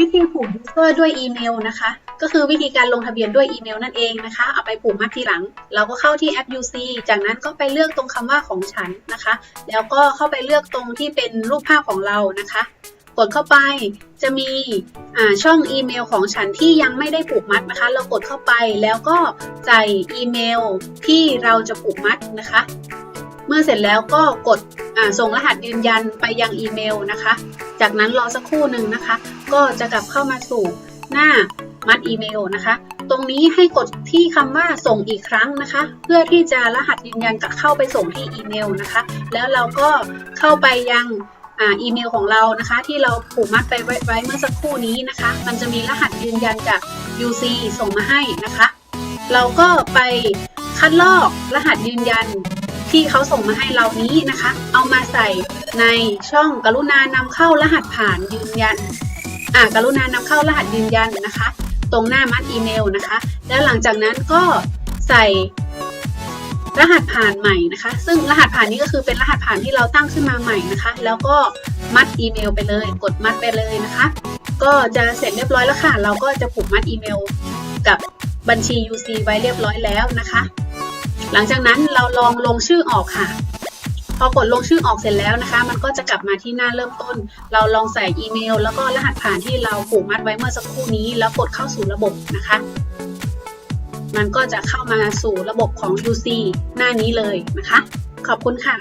วิธีผูก user ด้วยอีเมลนะคะ ก็คือวิธีการลงทะเบียนด้วยอีเมลนั่นเองนะคะ เอาไปผูกมัดทีหลัง เราก็เข้าที่แอป UC จากนั้นก็ไปเลือกตรงคำว่าของฉันนะคะ แล้วก็เข้าไปเลือกตรงที่เป็นรูปภาพของเรานะคะ กดเข้าไปจะมีช่องอีเมลของฉันที่ยังไม่ได้ผูกมัดนะคะ เรากดเข้าไปแล้วก็ใส่อีเมลที่เราจะผูกมัดนะคะ เมื่อเสร็จแล้วก็กด ส่งรหัสยืนยันไปยังอีเมลนะคะ จากนั้นรอสักครู่หนึ่งนะคะ ก็จะกลับเข้ามาสู่หน้ามัดอีเมลนะคะ ตรงนี้ให้กดที่คำว่าส่งอีกครั้งนะคะ เพื่อที่จะรหัสยืนยันกับเข้าไปส่งที่อีเมลนะคะ แล้วเราก็เข้าไปยังอีเมลของเรานะคะ ที่เราผูกมัดไปไว้เมื่อสักครู่นี้นะคะ มันจะมีรหัสยืนยันจาก UC ส่งมาให้นะคะ เราก็ไปคัดลอกรหัสยืนยัน ที่เขาส่งมาให้เรานี้นะคะ เอามาใส่ในช่องกรุณานำเข้ารหัสผ่านยืนยันอ่ากรุณานำเข้ารหัสยืนยันนะคะ ตรงหน้ามัดอีเมลนะคะ แล้วหลังจากนั้นก็ใส่รหัสผ่านใหม่นะคะ ซึ่งรหัสผ่านนี้ก็คือเป็นรหัสผ่านที่เราตั้งขึ้นมาใหม่นะคะ แล้วก็มัดอีเมลไปเลย กดมัดไปเลยนะคะ ก็จะเสร็จเรียบร้อยแล้วค่ะ เราก็จะผูกมัดอีเมลกับบัญชี UC ไว้เรียบร้อยแล้วนะคะ หลังจากนั้นเราลองลงชื่อออกค่ะ พอกดลงชื่อออกเสร็จแล้วนะคะ มันก็จะกลับมาที่หน้าเริ่มต้น เราลองใส่อีเมล แล้วก็รหัสผ่านที่เราผูกมัดไว้เมื่อสักครู่นี้ แล้วกดเข้าสู่ระบบนะคะ มันก็จะเข้ามาสู่ระบบของ UC หน้านี้เลยนะคะ ขอบคุณค่ะ